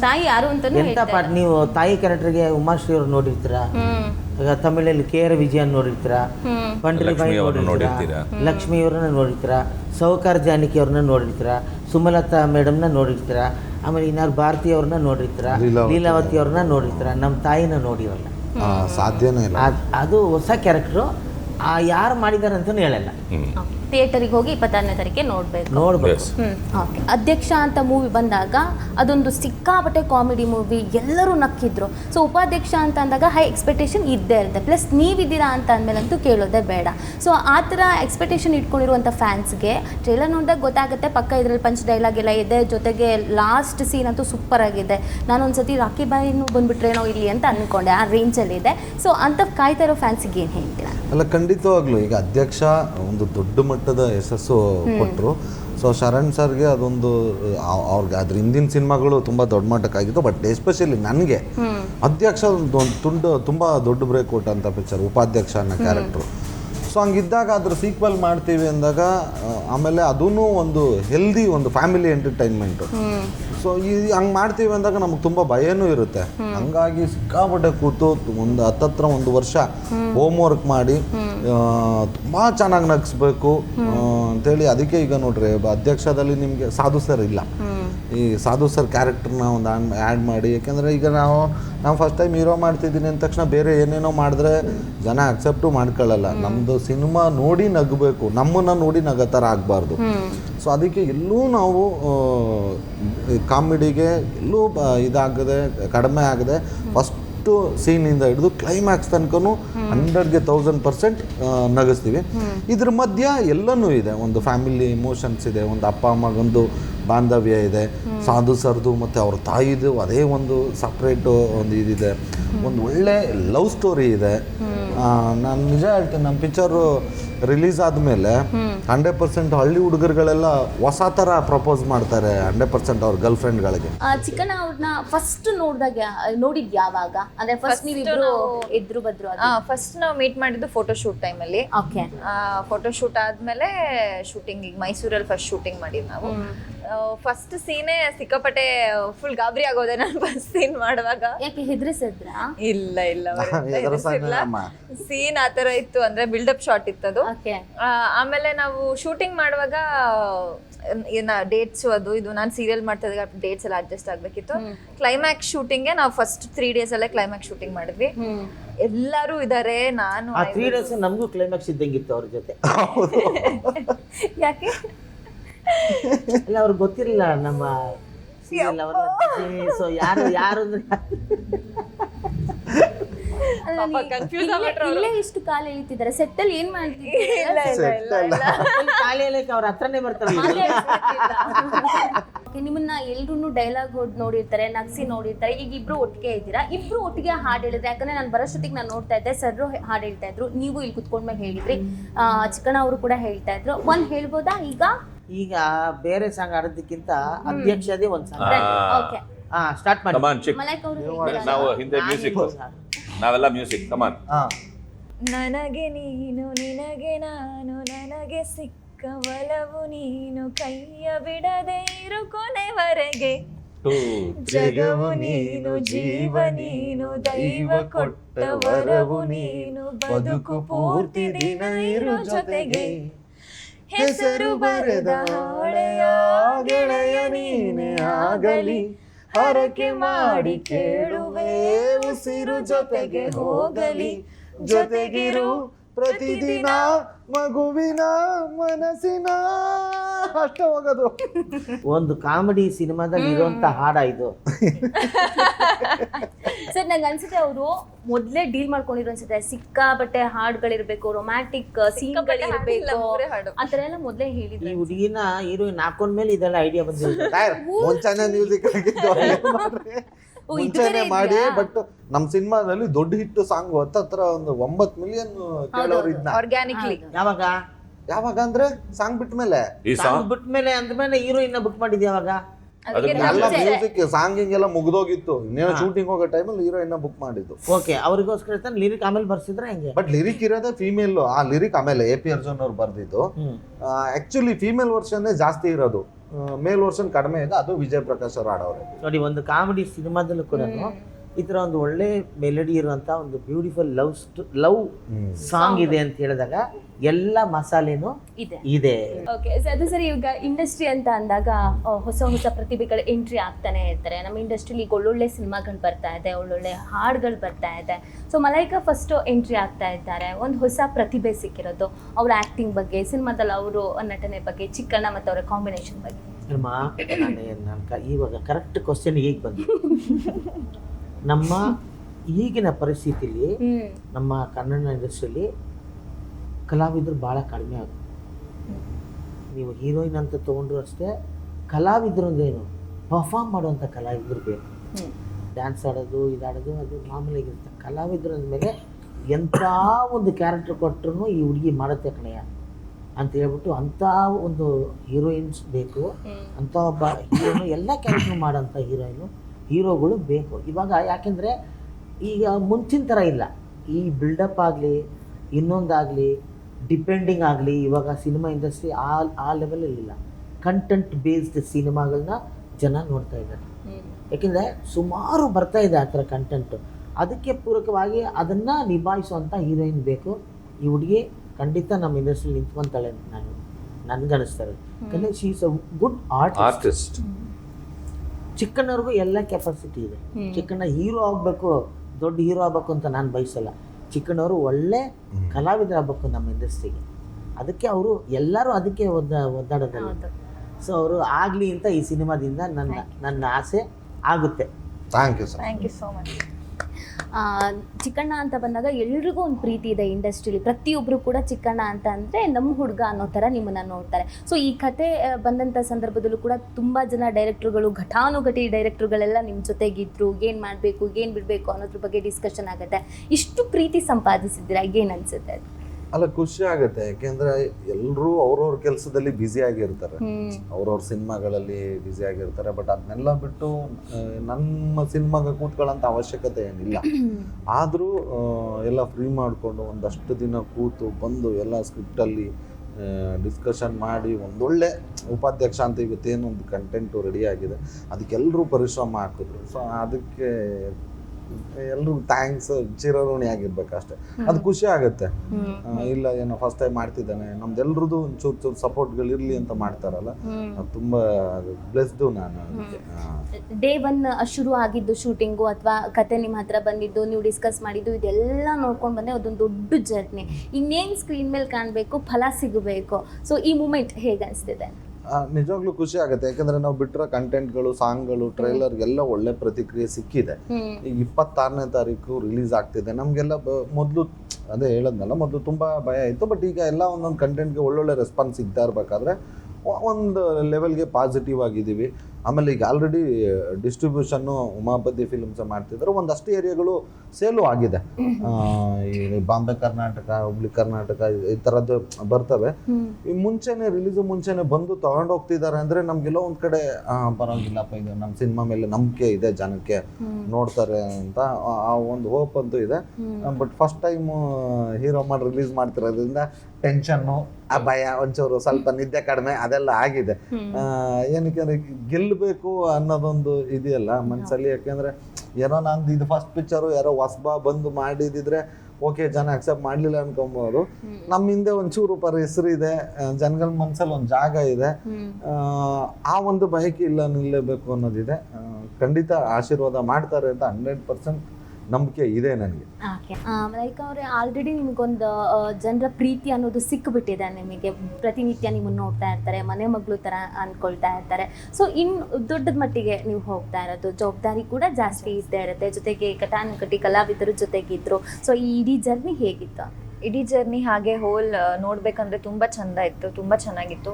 Speaker 1: ತಾಯಿ ಯಾರು ಅಂತಾನು
Speaker 3: ಎಂತ ಪಾಠ ನೀವು ತಾಯಿ ಕ್ಯಾರೆಕ್ಟರ್ಗೆ ಉಮಾಶ್ರೀ ಅವ್ರು ನೋಡಿರ್ತೀರಾ?
Speaker 1: ಹ್ಮ್.
Speaker 3: ಈಗ ತಮಿಳಲ್ಲಿ ಕೆ ಆರ್ ವಿಜಯನ್ ನೋಡಿರ್ತೀರಾ? ಪಂಡ್ರಿಬಾಯಿ ನೋಡಿರ್ತೀರಾ. ಲಕ್ಷ್ಮಿ ಅವ್ರನ್ನ ನೋಡಿರ್ತೀರಾ? ಸೌಕಾರ್ ಜಾನಕಿ ಅವ್ರನ್ನ ನೋಡಿರ್ತೀರಾ? ಸುಮಲತಾ ಮೇಡಮ್ನ ನೋಡಿರ್ತೀರಾ? ಆಮೇಲೆ ಇನ್ನಾರು ಭಾರತಿ ಅವ್ರನ್ನ ನೋಡಿರ್ತೀರಾ?
Speaker 2: ಲೀಲಾವತಿ.
Speaker 3: ಅವ್ರನ್ನ ನೋಡಿರ್ತೀರಾ? ನಮ್ಮ ತಾಯಿನ ನೋಡಿರಲ್ಲ
Speaker 2: ಆ, ಸಾಧ್ಯನೇ ಇಲ್ಲ.
Speaker 3: ಅದು ಹೊಸ ಕ್ಯಾರೆಕ್ಟ್ರು ಆ ಯಾರು ಮಾಡಿದ್ದಾರೆ ಅಂತಲೂ ಹೇಳಲ್ಲ
Speaker 1: ಥಿಯೇಟರಿಗೆ ಹೋಗಿ ಇಪ್ಪತ್ತಾರನೇ ತಾರೀಕೆ ನೋಡ್ಬೇಕು.
Speaker 3: ನೋಡ್ಬೇಕು.
Speaker 1: ಓಕೆ ಅಧ್ಯಕ್ಷ ಅಂತ ಮೂವಿ ಬಂದಾಗ ಅದೊಂದು ಸಿಕ್ಕಾಪಟ್ಟೆ ಕಾಮಿಡಿ ಮೂವಿ ಎಲ್ಲರೂ ನಕ್ಕಿದ್ರು. ಸೊ ಉಪಾಧ್ಯಕ್ಷ ಅಂತ ಅಂದಾಗ ಹೈ ಎಕ್ಸ್ಪೆಕ್ಟೇಷನ್ ಇದ್ದೇ ಇರುತ್ತೆ. ಪ್ಲಸ್ ನೀವಿದ್ದೀರಾ ಅಂತ ಅಂದಮೇಲಂತೂ ಕೇಳೋದೇ ಬೇಡ. ಸೊ ಆ ಥರ ಎಕ್ಸ್ಪೆಕ್ಟೇಷನ್ ಇಟ್ಕೊಂಡಿರುವಂಥ ಫ್ಯಾನ್ಸ್ಗೆ ಟ್ರೈಲರ್ ನೋಡಿದಾಗ ಗೊತ್ತಾಗುತ್ತೆ ಪಕ್ಕ ಇದರಲ್ಲಿ ಪಂಚ್ ಡೈಲಾಗ್ ಎಲ್ಲ ಇದೆ ಜೊತೆಗೆ ಲಾಸ್ಟ್ ಸೀನ್ ಅಂತೂ ಸೂಪರ್ ಆಗಿದೆ. ನಾನು ಒಂದ್ಸತಿ ರಾಕಿ ಬಾಯಿನೂ ಬಂದುಬಿಟ್ರೇನೋ ಇಲ್ಲಿ ಅಂತ ಅಂದ್ಕೊಂಡೆ ಆ ರೇಂಜಲ್ಲಿದೆ ಸೊ ಅಂತ ಕಾಯ್ತಾ ಇರೋ ಫ್ಯಾನ್ಸಿಗೆ ಏನು ಹೇಳ್ತೀರಾ?
Speaker 2: ಅಲ್ಲ ಖಂಡಿತವಾಗ್ಲೂ. ಈಗ ಅಧ್ಯಕ್ಷ ಒಂದು ದೊಡ್ಡ ಮಟ್ಟದ ಯಶಸ್ಸು ಕೊಟ್ಟರು ಸೊ ಶರಣ್ ಸರ್ಗೆ ಅದೊಂದು ಅವ್ರಿಗೆ ಅದ್ರ ಹಿಂದಿನ ಸಿನಿಮಾಗಳು ತುಂಬ ದೊಡ್ಡ ಮಟ್ಟಕ್ಕಾಗಿತ್ತು. ಬಟ್ ಎಸ್ಪೆಷಲಿ ನನಗೆ ಅಧ್ಯಕ್ಷ ತುಂಡು ತುಂಬ ದೊಡ್ಡ ಬ್ರೇಕ್ ಅಂತ ಪಿಕ್ಚರ್ ಉಪಾಧ್ಯಕ್ಷ ಅನ್ನೋ ಕ್ಯಾರೆಕ್ಟ್ರು ಸೊ ಹಂಗಿದ್ದಾಗ ಅದ್ರ ಸೀಕ್ವಲ್ ಮಾಡ್ತೀವಿ ಅಂದಾಗ ಆಮೇಲೆ ಅದೂ ಒಂದು ಹೆಲ್ದಿ ಒಂದು ಫ್ಯಾಮಿಲಿ ಎಂಟರ್ಟೈನ್ಮೆಂಟು ಸೊ ಈ ಹಂಗೆ ಮಾಡ್ತೀವಿ ಅಂದಾಗ ನಮಗೆ ತುಂಬ ಭಯನೂ ಇರುತ್ತೆ. ಹಂಗಾಗಿ ಸಿಕ್ಕಾಪಟ್ಟೆ ಕೂತು ಒಂದು ಹತ್ತತ್ರ ಒಂದು ವರ್ಷ ಹೋಮ್ ವರ್ಕ್ ಮಾಡಿ ತುಂಬ ಚೆನ್ನಾಗಿ ನಗಿಸ್ಬೇಕು ಅಂತೇಳಿ ಅದಕ್ಕೆ ಈಗ ನೋಡ್ರಿ, ಅಧ್ಯಕ್ಷದಲ್ಲಿ ನಿಮಗೆ ಸಾಧು ಸರ್ ಇಲ್ಲ. ಈ ಸಾಧು ಸರ್ ಕ್ಯಾರೆಕ್ಟರ್ನ ಒಂದು ಆ್ಯಡ್ ಮಾಡಿ. ಯಾಕೆಂದರೆ ಈಗ ನಾವು ನಾವು ಫಸ್ಟ್ ಟೈಮ್ ಹೀರೋ ಮಾಡ್ತಿದ್ದೀನಿ ಅಂದ ತಕ್ಷಣ ಬೇರೆ ಏನೇನೋ ಮಾಡಿದ್ರೆ ಜನ ಅಕ್ಸೆಪ್ಟು ಮಾಡ್ಕೊಳ್ಳಲ್ಲ. ನಮ್ಮದು ಸಿನಿಮಾ ನೋಡಿ ನಗಬೇಕು. ನಮ್ಮನ್ನು ನೋಡಿ ನಗೋ ಥರ ಆಗಬಾರ್ದು. ಸೊ ಅದಕ್ಕೆ ಎಲ್ಲೂ ನಾವು ಕಾಮಿಡಿಗೆ ಎಲ್ಲೂ ಇದಾಗದೆ ಕಡಿಮೆ ಆಗದೆ ಫಸ್ಟು ಸೀನಿಂದ ಹಿಡಿದು ಕ್ಲೈಮ್ಯಾಕ್ಸ್ ತನಕನೂ ಹಂಡ್ರೆಡ್ಗೆ ತೌಸಂಡ್ ಪರ್ಸೆಂಟ್ ನಗಿಸ್ತೀವಿ. ಇದ್ರ ಮಧ್ಯ ಎಲ್ಲನೂ ಇದೆ. ಒಂದು ಫ್ಯಾಮಿಲಿ ಇಮೋಷನ್ಸ್ ಇದೆ, ಒಂದು ಅಪ್ಪ ಅಮ್ಮಗೊಂದು ಬಾಂಧವ್ಯ ಇದೆ, ಸಾಧು, ಸರ್ದು ಮತ್ತು ಅವ್ರ ತಾಯಿದು ಅದೇ ಒಂದು ಸಪ್ರೇಟು ಒಂದು ಇದಿದೆ. ಒಂದು ಒಳ್ಳೆ ಲವ್ ಸ್ಟೋರಿ ಇದೆ. ನಾನು ನಿಜ ಹೇಳ್ತೀನಿ ನಮ್ಮ ಪಿಕ್ಚರು ರಿಲೀಸ್ ಆದಮೇಲೆ ಹಂಡ್ರೆಡ್ ಪರ್ಸೆಂಟ್ ಹಳ್ಳಿ ಹುಡುಗರುಗಳೆಲ್ಲ ಹೊಸ ಥರ ಪ್ರಪೋಸ್ ಮಾಡ್ತಾರೆ ಹಂಡ್ರೆಡ್ ಪರ್ಸೆಂಟ್ ಅವ್ರ ಗರ್ಲ್ ಫ್ರೆಂಡ್ಗಳಿಗೆ
Speaker 1: ಆ, ಚಿಕ್ಕಣ್ಣ ಅವ್ರನ್ನ ಫಸ್ಟ್ ನೋಡಿದಾಗ ನೋಡಿದ್ ಯಾವಾಗ? ಅಂದ್ರೆ ಫಸ್ಟ್ ನೀವಿಬ್ರು ಇದ್ರು ಬದ್ರು
Speaker 4: ಫಸ್ಟ್ ನಾವು ಮೀಟ್ ಮಾಡಿದ್ದು ಫೋಟೋ ಶೂಟ್ ಟೈಮಲ್ಲಿ
Speaker 1: ಓಕೆ
Speaker 4: ಫೋಟೋ ಶೂಟ್ ಆದ್ಮೇಲೆ ಶೂಟಿಂಗ್ ಈಗ ಮೈಸೂರಲ್ಲಿ ಫಸ್ಟ್ ಶೂಟಿಂಗ್ ಮಾಡಿದ್ವಿ ನಾವು. ಫಸ್ಟ್ ಸೀನೆ ಸಿಕ್ಕಾಪಟ್ಟೆ ಫುಲ್ ಗಾಬರಿ ಆಗೋದೆ ನಾನು ಫಸ್ಟ್ ಸೀನ್ ಮಾಡುವಾಗ.
Speaker 1: ಯಾಕೆ ಹೆದರಿಸಿದ್ರ?
Speaker 4: ಇಲ್ಲ ಇಲ್ಲ. ಸೀನ್ ಆತರ ಇತ್ತು ಅಂದ್ರೆ ಬಿಲ್ಡಪ್ ಶಾಟ್ ಇತ್ತದು. ಆಮೇಲೆ ನಾವು ಶೂಟಿಂಗ್ ಮಾಡುವಾಗ ಏನ ಡೇಟ್ಸ್ ಅದು ಇದು ನಾನು ಸೀರಿಯಲ್ ಮಾಡ್ತಾ ಇದ್ದಾಗ ಡೇಟ್ಸ್ ಎಲ್ಲ ಅಡ್ಜಸ್ಟ್ ಆಗ್ಬೇಕಿತ್ತು. ಕ್ಲೈಮ್ಯಾಕ್ಸ್ ಶೂಟಿಂಗ್ಗೆ ನಾವು ಫಸ್ಟ್ ತ್ರೀ ಡೇಸ್ ಅಲ್ಲೇ ಕ್ಲೈಮ್ಯಾಕ್ಸ್ ಶೂಟಿಂಗ್ ಮಾಡಿದ್ವಿ. ಎಲ್ಲರೂ ಇದಾರೆ ನಾನು
Speaker 3: ಆ ತ್ರೀ ಡೇಸ್ ನಮಗೂ ಕ್ಲೈಮ್ಯಾಕ್ಸ್ ಇದ್ದಂಗಿತ್ತು ಅವ್ರ ಜೊತೆ.
Speaker 1: ಯಾಕೆ?
Speaker 3: ಎಲ್ಲ ಅವ್ರಿಗೆ ಗೊತ್ತಿರಲಿಲ್ಲ ನಮ್ಮ ಸೊ ಯಾರು ಯಾರು ಅಂದ್ರೆ
Speaker 1: ಅಲ್ಲ,
Speaker 4: ಪಾಪ
Speaker 1: ನೀ-
Speaker 4: confuse
Speaker 1: ಇಲ್ಲೇ-
Speaker 4: ಆಗ್ಬಿಟ್ರು
Speaker 1: ಇಲ್ಲೇ ಇಷ್ಟು ಕಾಲ ಸೆಟ್ ಸೆಟ್ಟಲ್ಲಿ ಏನ್ ಮಾಡ್ತಿದ್ದೀರಾ?
Speaker 3: ಹೇಳಕ್ಕೆ ಅವ್ರ ಹತ್ರನೇ ಬರ್ತಾರಲ್ಲ
Speaker 1: Okay, ನಿಮ್ಮನ್ನ ಎಲ್ರು ಡೈಲಾಗ್ ನೋಡಿರ್ತಾರೆ ನಗ್ಸಿ ನೋಡಿರ್ತಾರೆ. ಈಗ ಇಬ್ರು ಒಟ್ಟಿಗೆ ಇದ್ದೀರಾ? ಇಬ್ರು ಒಟ್ಟಿಗೆ ಹಾಡು ಹೇಳಿದ್ರೆ ಯಾಕಂದ್ರೆ ನಾನು ಬರೋಷ್ಟೊತ್ತಿಗೆ ನಾನು ನೋಡ್ತಾ ಇದ್ದೆ ಸರ್ ಹಾಡು ಹೇಳ್ತಾ ಇದ್ರು ನೀವು ಇಲ್ಲಿ ಕುತ್ಕೊಂಡ್ಮೇಲೆ ಹೇಳಿದ್ರಿ. ಆ, ಚಿಕ್ಕಣ್ಣ ಅವರು ಕೂಡ ಹೇಳ್ತಾ ಇದ್ರು. ಒಂದ್ ಹೇಳ್ಬೋದಾ ಈಗ?
Speaker 3: ಈಗ ಬೇರೆ ಸಾಂಗ್ ಆಡೋದಕ್ಕಿಂತ ಅಧ್ಯಕ್ಷದೇ ಒಂದು ಸಾಂಗ್.
Speaker 1: ಓಕೆ
Speaker 3: ಹಾ ಸ್ಟಾರ್ಟ್ ಮಾಡಿ.
Speaker 5: ಕಮಾನ್ ಚಿಕ್
Speaker 1: ಮಲೈಕ್ ಅವರು
Speaker 5: ನಾವು ಹಿಂದೆ ಮ್ಯೂಸಿಕ್ ನಾವೆಲ್ಲ ಮ್ಯೂಸಿಕ್ ಕಮಾನ್
Speaker 4: ನನಗೆ ನೀನು ನಿನಗೆ ನಾನು ನನಗೆ ಸಿಕ್ಕ ಒಲವು ನೀನು ಕೈಯ ಬಿಡದೆ ಇರು ಕೊನೆವರೆಗೆ. ಜಗವು ನೀನು ಜೀವ ನೀನು ದೈವ ಕೊಟ್ಟ ವರವು ನೀನು ಬದುಕು ಪೂರ್ತಿ ದಿನ ಇರು ಜೊತೆಗೆ. ಹೆಸರು ಬರೆದ ಹಾಳೆಯ ಗೆಳೆಯ ನೀನೇ ಆಗಲಿ. ಹರಕೆ ಮಾಡಿ ಕೇಳುವೆ, ಉಸಿರು ಜೊತೆಗೆ ಹೋಗಲಿ.
Speaker 2: ಜೊತೆಗಿರು ಪ್ರತಿದಿನ ಮಗುವಿನ ಮನಸ್ಸಿನ ಅಷ್ಟೇ ಹೋಗೋದು
Speaker 3: ಒಂದು ಕಾಮಿಡಿ ಸಿನಿಮಾದಲ್ಲಿ ಇರುವಂತ ಹಾಡ ಇದು.
Speaker 1: ಸರ್ ನಂಗೆ ಅನ್ಸುತ್ತೆ ಅವರು ಮೊದ್ಲೇ ಡೀಲ್ ಮಾಡ್ಕೊಂಡಿರೋ ಅನ್ಸುತ್ತೆ. ಸಿಕ್ಕಾಬಟ್ಟೆ ಹಾಡುಗಳಿರ್ಬೇಕು ರೊಮ್ಯಾಂಟಿಕ್ ಸೀನ್ಗಳಿರ್ಬೇಕು
Speaker 4: ಆ
Speaker 1: ಥರ ಎಲ್ಲ ಮೊದ್ಲೇ
Speaker 3: ಈ
Speaker 1: ಹೇಳಿದ್ರು
Speaker 3: ಹುಡುಗಿನ ಹೀರೋಯಿನ್ ಹಾಕೊಂಡ್ಮೇಲೆ ಇದೆಲ್ಲ ಐಡಿಯಾ ಬಂದಿರುತ್ತೆ.
Speaker 2: ಮುಂಚೆನೆ ಮ್ಯೂಸಿಕ್
Speaker 1: ಓ, ಇದು
Speaker 2: ಮುಂಚಾನೆ
Speaker 1: ಬೇರೆ
Speaker 2: ಮಾಡಿ
Speaker 1: ಇದ್ಯಾ?
Speaker 2: ಬಟ್ ನಮ್ ಸಿನಿಮಾದಲ್ಲಿ ದೊಡ್ಡ ಹಿಟ್ ಸಾಂಗ್ ಹತ್ತತ್ರ ಒಂದು ಒಂಬತ್ ಮಿಲಿಯನ್ ಕೇಳೋರು ಇದ್ನ
Speaker 4: ಆರ್ಗ್ಯಾನಿಕ್ಲಿ
Speaker 3: ಯಾವಾಗ?
Speaker 2: ಯಾವಾಗ ಅಂದ್ರೆ ಸಾಂಗ್ ಬಿಟ್ಮೇಲೆ
Speaker 5: ಈ
Speaker 3: ಸಾಂಗ್ ಬಿಟ್ಮೇಲೆ ಅಂದ್ಮೇಲೆ ಹೀರೋಯಿನ್ ಬುಕ್ ಮಾಡಿದ್ಯಾ ಅವಾಗ
Speaker 2: ಎಲ್ಲ ಮ್ಯೂಸಿಕ್ ಸಾಂಗಿಂಗ್ ಎಲ್ಲ ಮುಗ್ದೋಗಿತ್ತು. ಇನ್ನೇನೋ ಶೂಟಿಂಗ್ ಹೋಗೋ ಟೈಮಲ್ಲಿ ಹೀರೋಯಿನ್ ಬುಕ್ ಮಾಡಿದ್ದು.
Speaker 3: ಓಕೆ ಅವರಿಗೋಸ್ಕರ ತಾನೆ ಲಿರಿಕ್ ಆಮೇಲೆ ಬರ್ಸಿದ್ರೆ ಹೆಂಗೆ?
Speaker 2: ಬಟ್ ಲಿರಿಕ್ ಇರೋದೇ ಫೀಮೇಲ್ ಆ ಲಿರಿಕ್ ಆಮೇಲೆ ಎ ಪಿ ಅರ್ಜುನ್ ಅವ್ರು ಬರ್ದಿದ್ದು. ಆಕ್ಚುಲಿ ಫೀಮೇಲ್ ವರ್ಷನ್ನೇ ಜಾಸ್ತಿ ಇರೋದು. ಮೇಲ್ ವರ್ಷನ್ ಕಡಿಮೆ ಇದೆ. ಅದು ವಿಜಯ್ ಪ್ರಕಾಶ್ ಅವ್ರು ಆಡೋರೆ
Speaker 3: ನೋಡಿ ಒಂದು ಕಾಮಿಡಿ ಸಿನಿಮಾದಲ್ಲೂ ಕೂಡ ಈ ಥರ ಒಂದು ಒಳ್ಳೆ ಮೆಲಡಿ ಇರುವಂತ ಒಂದು ಬ್ಯೂಟಿಫುಲ್ ಲವ್ ಲವ್ ಸಾಂಗ್ ಇದೆ ಅಂತ ಹೇಳಿದಾಗ ಎಲ್ಲ ಮಸಾಲೆನೂ
Speaker 1: ಇದೆ.
Speaker 3: ಇದೆ.
Speaker 1: ಓಕೆ ಅದು ಸರಿ ಈಗ ಇಂಡಸ್ಟ್ರಿ ಅಂತ ಅಂದಾಗ ಹೊಸ ಹೊಸ ಪ್ರತಿಭೆಗಳು ಎಂಟ್ರಿ ಆಗ್ತಾನೆ ಇರ್ತಾರೆ. ನಮ್ಮ ಇಂಡಸ್ಟ್ರಿಲಿ ಈಗ ಒಳ್ಳೊಳ್ಳೆ ಸಿನಿಮಾಗಳು ಬರ್ತಾ ಇದೆ ಒಳ್ಳೊಳ್ಳೆ ಹಾಡುಗಳು ಬರ್ತಾ ಇದೆ. ಸೊ ಮಲೈಕಾ ಫಸ್ಟ್ ಎಂಟ್ರಿ ಆಗ್ತಾ ಇದ್ದಾರೆ. ಒಂದು ಹೊಸ ಪ್ರತಿಭೆ ಸಿಕ್ಕಿರೋದು ಅವ್ರ ಆಕ್ಟಿಂಗ್ ಬಗ್ಗೆ ಸಿನಿಮಾದಲ್ಲಿ ಅವರು ನಟನೆ ಬಗ್ಗೆ ಚಿಕ್ಕಣ್ಣ ಮತ್ತು ಅವರ ಕಾಂಬಿನೇಷನ್ ಬಗ್ಗೆ.
Speaker 3: ಇವಾಗ ಕರೆಕ್ಟ್ ಕ್ವಶನ್ ಈಗ ಬಂದು ನಮ್ಮ ಈಗಿನ ಪರಿಸ್ಥಿತಿಲಿ ನಮ್ಮ ಕನ್ನಡ ಇಂಡಸ್ಟ್ರಿಯಲ್ಲಿ ಕಲಾವಿದರು ಭಾಳ ಕಡಿಮೆ ಆಗುತ್ತೆ ನೀವು ಹೀರೋಯಿನ್ ಅಂತ ತೊಗೊಂಡ್ರು ಅಷ್ಟೇ, ಕಲಾವಿದರು ಅಂದ್ರೇನು ಪರ್ಫಾರ್ಮ್ ಮಾಡುವಂಥ ಕಲಾವಿದರು ಬೇಕು. ಡ್ಯಾನ್ಸ್ ಆಡೋದು, ಇದಾಡೋದು, ಅದು ಮಾಮೂಲಿಗಿರುತ್ತೆ. ಕಲಾವಿದರು ಅಂದಮೇಲೆ ಎಂಥ ಒಂದು ಕ್ಯಾರೆಕ್ಟರ್ ಕೊಟ್ಟರು ಈ ಹುಡುಗಿ ಮಾಡುತ್ತೆ ಕಣಯ್ಯ ಅಂತ ಹೇಳ್ಬಿಟ್ಟು ಅಂಥ ಒಂದು ಹೀರೋಯಿನ್ಸ್ ಬೇಕು. ಅಂಥ ಒಬ್ಬ ಹೀರೋನು, ಎಲ್ಲ ಕ್ಯಾರೆಕ್ಟರ್ ಮಾಡೋಂಥ ಹೀರೋಯಿನು ಹೀರೋಗಳು ಬೇಕು. ಇವಾಗ ಯಾಕೆಂದರೆ ಈಗ ಮುಂಚಿನ ಥರ ಇಲ್ಲ. ಈ ಬಿಲ್ಡಪ್ ಆಗಲಿ, ಇನ್ನೊಂದಾಗಲಿ ಡಿಪೆಂಡಿಂಗ್ ಆಗಲಿ ಇವಾಗ ಸಿನಿಮಾ ಇಂಡಸ್ಟ್ರಿ ಆ ಆ ಲೆವೆಲಲ್ಲಿ ಇಲ್ಲ. ಕಂಟೆಂಟ್ ಬೇಸ್ಡ್ ಸಿನಿಮಾಗಳನ್ನ ಜನ ನೋಡ್ತಾ ಇದ್ದಾರೆ. ಯಾಕೆಂದರೆ ಸುಮಾರು ಬರ್ತಾ ಇದೆ ಆ ಥರ ಕಂಟೆಂಟು ಅದಕ್ಕೆ ಪೂರಕವಾಗಿ ಅದನ್ನು ನಿಭಾಯಿಸುವಂಥ ಹೀರೋಯಿನ್ ಬೇಕು. ಈ ಹುಡುಗಿ ಖಂಡಿತ ನಮ್ಮ ಇಂಡಸ್ಟ್ರಿ ನಿಂತ್ಕೊಂತಾಳೆ ಅಂತ ನಾನು ನನ್ಗನಿಸ್ತಾ ಇರೋದು. ಯಾಕಂದರೆ she is a good art
Speaker 5: artist
Speaker 3: ಚಿಕ್ಕನವ್ರಿಗೂ ಎಲ್ಲ ಕೆಪಾಸಿಟಿ ಇದೆ. ಚಿಕ್ಕಣ್ಣ ಹೀರೋ ಆಗಬೇಕು ದೊಡ್ಡ ಹೀರೋ ಆಗಬೇಕು ಅಂತ ನಾನು ಬಯಸಲ್ಲ. ಚಿಕ್ಕಣ್ಣವರು ಒಳ್ಳೆ ಕಲಾವಿದರಾಗಬೇಕು ನಮ್ಮ ಇಂಡಸ್ಟ್ರಿಗೆ. ಅದಕ್ಕೆ ಅವರು ಎಲ್ಲರೂ ಅದಕ್ಕೆ ಒದ್ದ ಒದ್ದಾಡೋದಲ್ಲ. ಸೊ ಅವರು ಆಗಲಿ ಅಂತ ಈ ಸಿನಿಮಾದಿಂದ ನನ್ನ ನನ್ನ ಆಸೆ ಆಗುತ್ತೆ.
Speaker 2: Thank you sir
Speaker 4: thank you so much
Speaker 1: Chikkanna ಅಂತ ಬಂದಾಗ ಎಲ್ರಿಗೂ ಒಂದು ಪ್ರೀತಿ ಇದೆ ಇಂಡಸ್ಟ್ರಿಲಿ. ಪ್ರತಿಯೊಬ್ಬರು ಕೂಡ ಚಿಕ್ಕಣ್ಣ ಅಂತ ಅಂದರೆ ನಮ್ಮ ಹುಡುಗ ಅನ್ನೋ ಥರ ನಿಮ್ಮನ್ನು ನೋಡ್ತಾರೆ. ಸೊ ಈ ಕತೆ ಬಂದಂಥ ಸಂದರ್ಭದಲ್ಲೂ ಕೂಡ ತುಂಬ ಜನ ಡೈರೆಕ್ಟ್ರುಗಳು, ಘಟಾನುಘಟಿ ಡೈರೆಕ್ಟ್ರುಗಳೆಲ್ಲ ನಿಮ್ಮ ಜೊತೆಗಿದ್ರು. ಏನು ಮಾಡಬೇಕು, ಏನು ಬಿಡಬೇಕು ಅನ್ನೋದ್ರ ಬಗ್ಗೆ ಡಿಸ್ಕಷನ್ ಆಗುತ್ತೆ. ಇಷ್ಟು ಪ್ರೀತಿ ಸಂಪಾದಿಸಿದ್ದೀರಾ? ಏನು ಅನಿಸುತ್ತೆ
Speaker 2: ಅಲ್ಲ ಖುಷಿ ಆಗುತ್ತೆ. ಯಾಕೆಂದ್ರೆ ಎಲ್ಲರೂ ಅವ್ರವ್ರ ಕೆಲಸದಲ್ಲಿ ಬ್ಯುಸಿ ಆಗಿರ್ತಾರೆ. ಅವ್ರವ್ರ ಸಿನಿಮಾಗಳಲ್ಲಿ ಬ್ಯುಸಿ ಆಗಿರ್ತಾರೆ. ಬಟ್ ಅದನ್ನೆಲ್ಲ ಬಿಟ್ಟು ನಮ್ಮ ಸಿನಿಮಾಗೆ ಕೂತ್ಕೊಳ್ಳೋಂಥ ಅವಶ್ಯಕತೆ ಏನಿಲ್ಲ. ಆದರೂ ಎಲ್ಲ ಫ್ರೀ ಮಾಡಿಕೊಂಡು ಒಂದಷ್ಟು ದಿನ ಕೂತು ಬಂದು ಎಲ್ಲ ಸ್ಕ್ರಿಪ್ಟಲ್ಲಿ ಡಿಸ್ಕಷನ್ ಮಾಡಿ ಒಂದೊಳ್ಳೆ ಉಪಾಧ್ಯಕ್ಷ ಅಂತ ಇವತ್ತೇನು ಒಂದು ಕಂಟೆಂಟು ರೆಡಿ ಆಗಿದೆ. ಅದಕ್ಕೆಲ್ಲರೂ ಪರಿಶ್ರಮ ಹಾಕಿದ್ರು. ಸೊ ಅದಕ್ಕೆ ಎಲ್ಲರೂ ಥ್ಯಾಂಕ್ಸ್ ಚಿರಋಣಿ ಆಗಿರ್ಬೇಕು ಅಷ್ಟೇ. ಅದು ಖುಷಿ ಆಗುತ್ತೆ. ಇಲ್ಲ ಏನೋ ಫಸ್ಟ್ ಟೈಮ್ ಮಾಡ್ತಿದ್ದಾನೆ ನಮ್ದೆಲ್ರದ್ದು ಒಂದು ಚೂರು ಚೂರು ಸಪೋರ್ಟ್ಗಳು ಇರಲಿ ಅಂತ ಮಾಡ್ತಾರಲ್ಲ. ತುಂಬಾ ಬ್ಲೆಸ್ಡು ನಾನು
Speaker 1: ಡೇ ಒನ್ ಶುರು ಆಗಿದ್ದು ಶೂಟಿಂಗು ಅಥವಾ ಕತೆ ನಿಮ್ಮ ಹತ್ರ ಬಂದಿದ್ದು ನೀವು ಡಿಸ್ಕಸ್ ಮಾಡಿದ್ದು ಇದೆಲ್ಲ ನೋಡ್ಕೊಂಡು ಬಂದೆ ಅದೊಂದು ದೊಡ್ಡ ಜರ್ನಿ ಇನ್ನೇನು ಸ್ಕ್ರೀನ್ ಮೇಲೆ ಕಾಣಬೇಕು ಫಲ ಸಿಗಬೇಕು. ಸೊ ಈ ಮೂಮೆಂಟ್ ಹೇಗೆ ಅನಿಸ್ತಿದೆ?
Speaker 2: ನಿಜವಾಗ್ಲೂ ಖುಷಿ ಆಗುತ್ತೆ. ಯಾಕಂದ್ರೆ ನಾವು ಬಿಟ್ಟಿರೋ ಕಂಟೆಂಟ್ಗಳು ಸಾಂಗ್ಗಳು ಟ್ರೈಲರ್ ಎಲ್ಲ ಒಳ್ಳೆ ಪ್ರತಿಕ್ರಿಯೆ ಸಿಕ್ಕಿದೆ. ಈಗ ಇಪ್ಪತ್ತಾರನೇ ತಾರೀಕು ರಿಲೀಸ್ ಆಗ್ತಿದೆ. ನಮಗೆಲ್ಲ ಮೊದಲು ಅದೇ ಹೇಳದ್ನಲ್ಲ ಮೊದಲು ತುಂಬಾ ಭಯ ಇತ್ತು. ಬಟ್ ಈಗ ಎಲ್ಲ ಒಂದೊಂದು ಕಂಟೆಂಟ್ಗೆ ಒಳ್ಳೊಳ್ಳೆ ರೆಸ್ಪಾನ್ಸ್ ಸಿಗ್ತಾ ಇರಬೇಕಾದ್ರೆ ಒಂದು ಲೆವೆಲ್ಗೆ ಪಾಸಿಟಿವ್ ಆಗಿದ್ದೀವಿ. ಆಮೇಲೆ ಈಗ ಆಲ್ರೆಡಿ ಡಿಸ್ಟ್ರಿಬ್ಯೂಷನ್ನು ಉಮಾಪತಿ ಫಿಲ್ಮ್ಸ್ ಮಾಡ್ತಿದ್ದಾರೆ ಒಂದಷ್ಟು ಏರಿಯಾಗಳು ಸೇಲು ಆಗಿದೆ. ಈ ಬಾಂಬೆ ಕರ್ನಾಟಕ ಹುಬ್ಳಿ ಕರ್ನಾಟಕ ಈ ಥರದ್ದು ಬರ್ತವೆ. ಈ ಮುಂಚೆನೆ ರಿಲೀಸ್ ಮುಂಚೆನೆ ಬಂದು ತಗೊಂಡು ಹೋಗ್ತಿದ್ದಾರೆ ಅಂದ್ರೆ ನಮ್ಗೆಲ್ಲೋ ಒಂದು ಕಡೆ ಪರವಾಗಿಲ್ಲಪ್ಪ ಇದು ನಮ್ಮ ಸಿನಿಮಾ ಮೇಲೆ ನಂಬಿಕೆ ಇದೆ ಜನಕ್ಕೆ ನೋಡ್ತಾರೆ ಅಂತ ಆ ಒಂದು ಹೋಪ್ ಅಂತೂ ಇದೆ. ಬಟ್ ಫಸ್ಟ್ ಟೈಮ್ ಹೀರೋ ಮಾಡಿ ರಿಲೀಸ್ ಮಾಡ್ತಿರೋದ್ರಿಂದ ಟೆನ್ಷನ್ನು ಆ ಭಯ ಒಂಚೂರು ಸ್ವಲ್ಪ ನಿದ್ದೆ ಕಡಿಮೆ ಅದೆಲ್ಲ ಆಗಿದೆ. ಆ, ಏನಕ್ಕೆ ಅಂದ್ರೆ ಗೆಲ್ಲಬೇಕು ಅನ್ನೋದೊಂದು ಇದೆಯಲ್ಲ ಮನಸ್ಸಲ್ಲಿ ಯಾಕೆಂದ್ರೆ ಏನೋ ನಂದು ಇದು ಫಸ್ಟ್ ಪಿಕ್ಚರು ಯಾರೋ ಹೊಸಬ ಬಂದು ಮಾಡಿದಿದ್ರೆ ಓಕೆ ಜನ ಅಕ್ಸೆಪ್ಟ್ ಮಾಡಲಿಲ್ಲ ಅನ್ಕೊಂಬೋದು. ನಮ್ಮ ಹಿಂದೆ ಒಂಚೂರು ಪರ ಹೆಸರು ಇದೆ ಜನಗಳ ಮನ್ಸಲ್ಲಿ ಒಂದು ಜಾಗ ಇದೆ. ಆ, ಒಂದು ಬಯಕೆ ಇಲ್ಲ ನಿಲ್ಲಬೇಕು ಅನ್ನೋದಿದೆ. ಖಂಡಿತ ಆಶೀರ್ವಾದ ಮಾಡ್ತಾರೆ ಅಂತ ಹಂಡ್ರೆಡ್ ಪರ್ಸೆಂಟ್ ನಂಬಿಕೆ ಇದೆ ನನಗೆ.
Speaker 1: ಲೈಕ್ ಅವ್ರೆ ಆಲ್ರೆಡಿ ನಿಮಗೊಂದು ಜನರ ಪ್ರೀತಿ ಅನ್ನೋದು ಸಿಕ್ಕಿಬಿಟ್ಟಿದೆ ನಿಮಗೆ. ಪ್ರತಿನಿತ್ಯ ನಿಮ್ಮನ್ನು ನೋಡ್ತಾ ಇರ್ತಾರೆ, ಮನೆ ಮಗಳು ಥರ ಅಂದ್ಕೊಳ್ತಾ ಇರ್ತಾರೆ. ಸೊ ಇನ್ನು ದೊಡ್ಡದ ಮಟ್ಟಿಗೆ ನೀವು ಹೋಗ್ತಾ ಇರೋದು, ಜವಾಬ್ದಾರಿ ಕೂಡ ಜಾಸ್ತಿ ಇದ್ದೇ ಇರುತ್ತೆ. ಜೊತೆಗೆ ಕಟಾನುಕಟಿ ಕಲಾವಿದರು ಜೊತೆಗಿದ್ರು. ಸೊ ಈ ಇಡೀ ಜರ್ನಿ ಹೇಗಿತ್ತು?
Speaker 4: ಇಡೀ ಜರ್ನಿ ಹಾಗೆ ಹೋಲ್ ನೋಡ್ಬೇಕಂದ್ರೆ ತುಂಬಾ ಚಂದ ಇತ್ತು ತುಂಬಾ ಚೆನ್ನಾಗಿತ್ತು.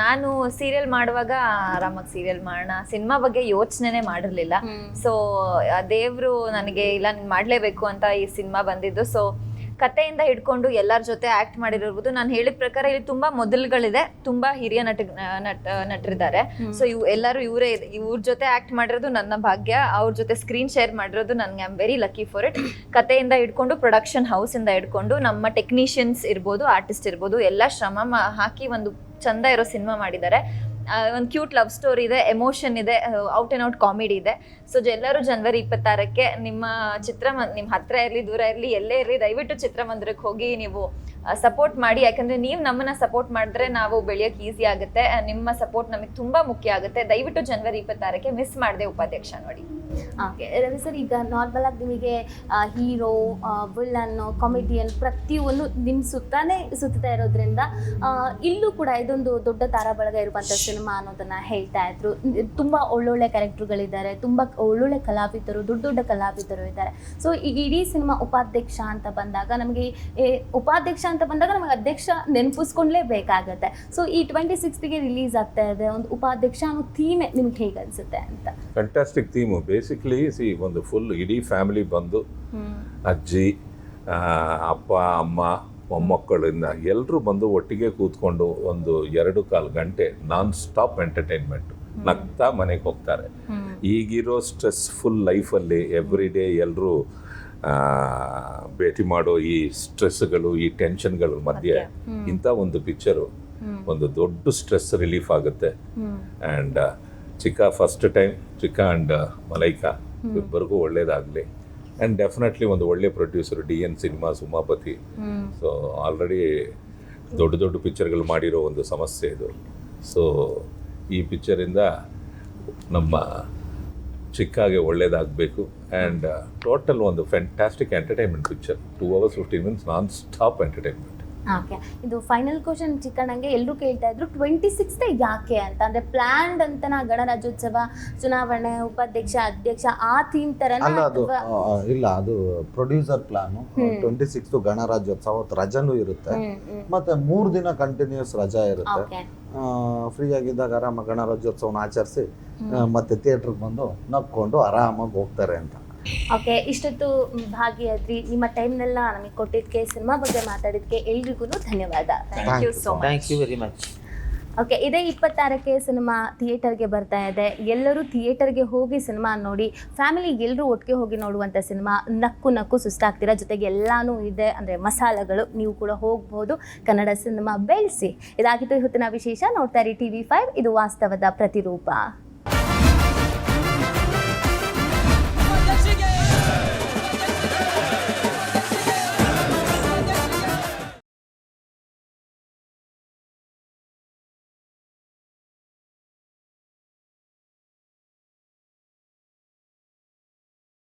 Speaker 4: ನಾನು ಸೀರಿಯಲ್ ಮಾಡುವಾಗ ಆರಾಮಾಗಿ ಸೀರಿಯಲ್ ಮಾಡೋಣ ಸಿನಿಮಾ ಬಗ್ಗೆ ಯೋಚನೆನೇ ಮಾಡಿರ್ಲಿಲ್ಲ. ಸೊ ದೇವ್ರು ನನಗೆ ಇಲ್ಲ ನೀನ್ ಮಾಡ್ಲೇಬೇಕು ಅಂತ ಈ ಸಿನಿಮಾ ಬಂದಿದ್ದು. ಸೊ ಕಥೆಯಿಂದ ಹಿಡ್ಕೊಂಡು ಎಲ್ಲರ ಜೊತೆ ಆಕ್ಟ್ ಮಾಡಿರೋದು ನಾನು ಹೇಳಿದ ಪ್ರಕಾರ ಇಲ್ಲಿ ತುಂಬಾ ಮೊದಲುಗಳಿದೆ ತುಂಬಾ ಹಿರಿಯ ನಟ ನಟ ನಟರಿದ್ದಾರೆ. ಸೊ ಇವ್ ಎಲ್ಲರೂ ಇವರೇ ಇವ್ರ ಜೊತೆ ಆಕ್ಟ್ ಮಾಡಿರೋದು ನನ್ನ ಭಾಗ್ಯ ಅವ್ರ ಜೊತೆ ಸ್ಕ್ರೀನ್ ಶೇರ್ ಮಾಡಿರೋದು ನನಗೆ am very lucky for it ಕಥೆಯಿಂದ ಹಿಡ್ಕೊಂಡು ಪ್ರೊಡಕ್ಷನ್ ಹೌಸ್ ಇಂದ ಹಿಡ್ಕೊಂಡು ನಮ್ಮ ಟೆಕ್ನಿಷಿಯನ್ಸ್ ಇರ್ಬೋದು ಆರ್ಟಿಸ್ಟ್ ಇರ್ಬೋದು ಎಲ್ಲ ಶ್ರಮ ಹಾಕಿ ಒಂದು ಚಂದ ಇರೋ ಸಿನಿಮಾ ಮಾಡಿದ್ದಾರೆ. ಒಂದು ಕ್ಯೂಟ್ ಲವ್ ಸ್ಟೋರಿ ಇದೆ ಎಮೋಷನ್ ಇದೆ ಔಟ್ ಆ್ಯಂಡ್ ಔಟ್ ಕಾಮಿಡಿ ಇದೆ. ಸೊ ಎಲ್ಲರೂ ಜನವರಿ ಇಪ್ಪತ್ತಾರಕ್ಕೆ ನಿಮ್ಮ ಚಿತ್ರಮ ನಿಮ್ಮ ಹತ್ತಿರ ಇರಲಿ, ದೂರ ಇರಲಿ, ಎಲ್ಲೇ ಇರಲಿ, ದಯವಿಟ್ಟು ಚಿತ್ರಮಂದಿರಕ್ಕೆ ಹೋಗಿ ನೀವು ಸಪೋರ್ಟ್ ಮಾಡಿ, ಯಾಕಂದ್ರೆ ನೀವು ನಮ್ಮನ್ನ ಸಪೋರ್ಟ್ ಮಾಡಿದ್ರೆ ನಾವು ಬೆಳೆಯೋಕೆ ಈಸಿ ಆಗುತ್ತೆ. ನಿಮ್ಮ ಸಪೋರ್ಟ್ ನಮಗೆ ತುಂಬಾ ಮುಖ್ಯ ಆಗುತ್ತೆ. ದಯವಿಟ್ಟು ಜನವರಿ ಇಪ್ಪತ್ತಾರಕ್ಕೆ ಮಿಸ್ ಮಾಡಿದೆ ಉಪಾಧ್ಯಕ್ಷ ನೋಡಿ.
Speaker 1: ಓಕೆ, ರವಿ ಸರ್, ಈಗ ನಾರ್ಮಲ್ ಆಗಿ ನಿಮಗೆ ಹೀರೋ ವಿಲನ್ ಕಾಮಿಡಿಯನ್ ಪ್ರತಿಯೊಂದು ನಿಮ್ಮ ಸುತ್ತಾನೇ ಸುತ್ತಾ ಇರೋದ್ರಿಂದ ಇಲ್ಲೂ ಕೂಡ ಇದೊಂದು ದೊಡ್ಡ ತಾರಾಬಳಗ ಇರುವಂಥ ಸಿನಿಮಾ ಅನ್ನೋದನ್ನ ಹೇಳ್ತಾ ಇದ್ರು. ತುಂಬ ಒಳ್ಳೊಳ್ಳೆ ಕ್ಯಾರೆಕ್ಟರ್ಗಳಿದ್ದಾರೆ ತುಂಬ ಒಳ್ಳೊಳ್ಳೆ ಕಲಾವಿದರು, ದೊಡ್ಡ ದೊಡ್ಡ ಕಲಾವಿದರು ಇದ್ದಾರೆ. ಸೊ ಇಡೀ ಸಿನಿಮಾ ಉಪಾಧ್ಯಕ್ಷ ಅಂತ ಬಂದಾಗ ನಮಗೆ ಉಪಾಧ್ಯಕ್ಷ ಅಂತ ಬಂದಾಗ ನಮಗೆ ಅಧ್ಯಕ್ಷ ನೆನಪಿಸ್ಕೊಂಡ್ಲೇಬೇಕಾಗತ್ತೆ. ಸೊ ಈ ಟ್ವೆಂಟಿ ಸಿಕ್ಸ್ತಿಗೆ ರಿಲೀಸ್ ಆಗ್ತಾ ಇದೆ. ಒಂದು ಉಪಾಧ್ಯಕ್ಷ ಅನ್ನೋ ಥೀಮೆ ನಿಮ್ಗೆ ಹೇಗೆ ಅನಿಸುತ್ತೆ ಅಂತ?
Speaker 5: ಫ್ಯಾಂಟಾಸ್ಟಿಕ್ ಥೀಮು ಬೇಸಿಕ್ಲಿ ಸಿ ಒಂದು ಫುಲ್ ಇಡೀ ಫ್ಯಾಮಿಲಿ ಬಂದು ಅಜ್ಜಿ ಅಪ್ಪ ಅಮ್ಮ ಮೊಮ್ಮಕ್ಕಳಿಂದ ಎಲ್ಲರೂ ಬಂದು ಒಟ್ಟಿಗೆ ಕೂತ್ಕೊಂಡು ಒಂದು ಎರಡು ಕಾಲು ಗಂಟೆ ನಾನ್ ಸ್ಟಾಪ್ ಎಂಟರ್ಟೈನ್ಮೆಂಟ್ ನಗ್ತಾ ಮನೆಗೆ ಹೋಗ್ತಾರೆ. ಈಗಿರೋ ಸ್ಟ್ರೆಸ್ಫುಲ್ ಲೈಫಲ್ಲಿ ಎವ್ರಿ ಡೇ ಎಲ್ಲರೂ ಭೇಟಿ ಮಾಡೋ ಈ ಸ್ಟ್ರೆಸ್ಗಳು ಈ ಟೆನ್ಷನ್ಗಳ ಮಧ್ಯೆ ಇಂಥ ಒಂದು ಪಿಕ್ಚರು ಒಂದು ದೊಡ್ಡ ಸ್ಟ್ರೆಸ್ ರಿಲೀಫ್ ಆಗುತ್ತೆ. And Chikka first time Chikka and Malaika. ಇಬ್ಬರಿಗೂ ಒಳ್ಳೇದಾಗಲಿ. ಆ್ಯಂಡ್ ಡೆಫಿನೆಟ್ಲಿ ಒಂದು ಒಳ್ಳೆ producer D N cinemas Umapathi. So already ದೊಡ್ಡ ದೊಡ್ಡ ಪಿಕ್ಚರ್ಗಳು ಮಾಡಿರೋ ಒಂದು ಸಮಸ್ಯೆ ಇದು. ಸೊ ಈ ಪಿಕ್ಚರಿಂದ ನಮ್ಮ ಚಿಕ್ಕಾಗೆ ಒಳ್ಳೇದಾಗಬೇಕು ಆ್ಯಂಡ್ ಟೋಟಲ್ ಒಂದು fantastic entertainment picture two hours fifteen minutes non stop entertainment
Speaker 1: okay. ಇದು ಫೈನಲ್ ಕ್ವಶನ್ ಚಿಕ್ಕಣ್ಣಂಗೆ ಎಲ್ಲರೂ ಕೇಳ್ತಾ ಇದ್ರು ಟ್ವೆಂಟಿ ಸಿಕ್ಸ್ ಯಾಕೆ ಅಂತ? ಅಂದ್ರೆ ಪ್ಲಾನ್ಡ್ ಅಂತ ನಾ ಗಣರಾಜ್ಯೋತ್ಸವ ಚುನಾವಣೆ ಉಪಾಧ್ಯಕ್ಷ ಅಧ್ಯಕ್ಷ ಆ ಥೀಮ್ ತರ
Speaker 2: ಅಲ್ಲ ಅದು ಇಲ್ಲ ಅದು ಪ್ರೊಡ್ಯೂಸರ್ ಪ್ಲಾನು ಟ್ವೆಂಟಿ ಸಿಕ್ಸ್ ಗಣರಾಜ್ಯೋತ್ಸವ ರಜನೂ ಇರುತ್ತೆ. ಮತ್ತೆ ಮೂರು ದಿನ ಕಂಟಿನ್ಯೂಸ್ ರಜಾ ಇರುತ್ತೆ. ಫ್ರೀ ಆಗಿದ್ದಾಗ ಆರಾಮ ಗಣರಾಜ್ಯೋತ್ಸವನ ಆಚರಿಸಿ ಮತ್ತೆ ಥಿಯೇಟ್ರಿಗೆ ಬಂದು ನಕ್ಕೊಂಡು ಆರಾಮಾಗಿ ಹೋಗ್ತಾರೆ ಅಂತ.
Speaker 1: ಓಕೆ ಇಷ್ಟೊತ್ತು ಭಾಗಿಯಾದ್ರಿ ನಿಮ್ಮ ಟೈಮ್ನೆಲ್ಲ ನಮಗೆ ಕೊಟ್ಟಿದ್ದಕ್ಕೆ ಸಿನಿಮಾ ಬಗ್ಗೆ ಮಾತಾಡಿದ್ದಕ್ಕೆ ಎಲ್ರಿಗೂ ಧನ್ಯವಾದ.
Speaker 4: Thank you so much
Speaker 3: thank you very much
Speaker 1: okay ಇದೇ ಇಪ್ಪತ್ತಾರಕ್ಕೆ ಸಿನಿಮಾ ಥಿಯೇಟರ್ಗೆ ಬರ್ತಾ ಇದೆ. ಎಲ್ಲರೂ ಥಿಯೇಟರ್ಗೆ ಹೋಗಿ ಸಿನಿಮಾ ನೋಡಿ ಫ್ಯಾಮಿಲಿ ಎಲ್ಲರೂ ಒಟ್ಟಿಗೆ ಹೋಗಿ ನೋಡುವಂಥ ಸಿನಿಮಾ ನಕ್ಕು ನಕ್ಕು ಸುಸ್ತಾಗ್ತೀರಾ? ಜೊತೆಗೆ ಎಲ್ಲಾನು ಇದೆ ಅಂದರೆ ಮಸಾಲೆಗಳು ನೀವು ಕೂಡ ಹೋಗ್ಬೋದು. ಕನ್ನಡ ಸಿನಿಮಾ ಬೆಳೆಸಿ. ಇದಾಗಿತ್ತು ಇವತ್ತಿನ ವಿಶೇಷ. ನೋಡ್ತಾ ಇರಿ ಟಿ ವಿ ಫೈವ್ ಇದು ವಾಸ್ತವದ ಪ್ರತಿರೂಪ.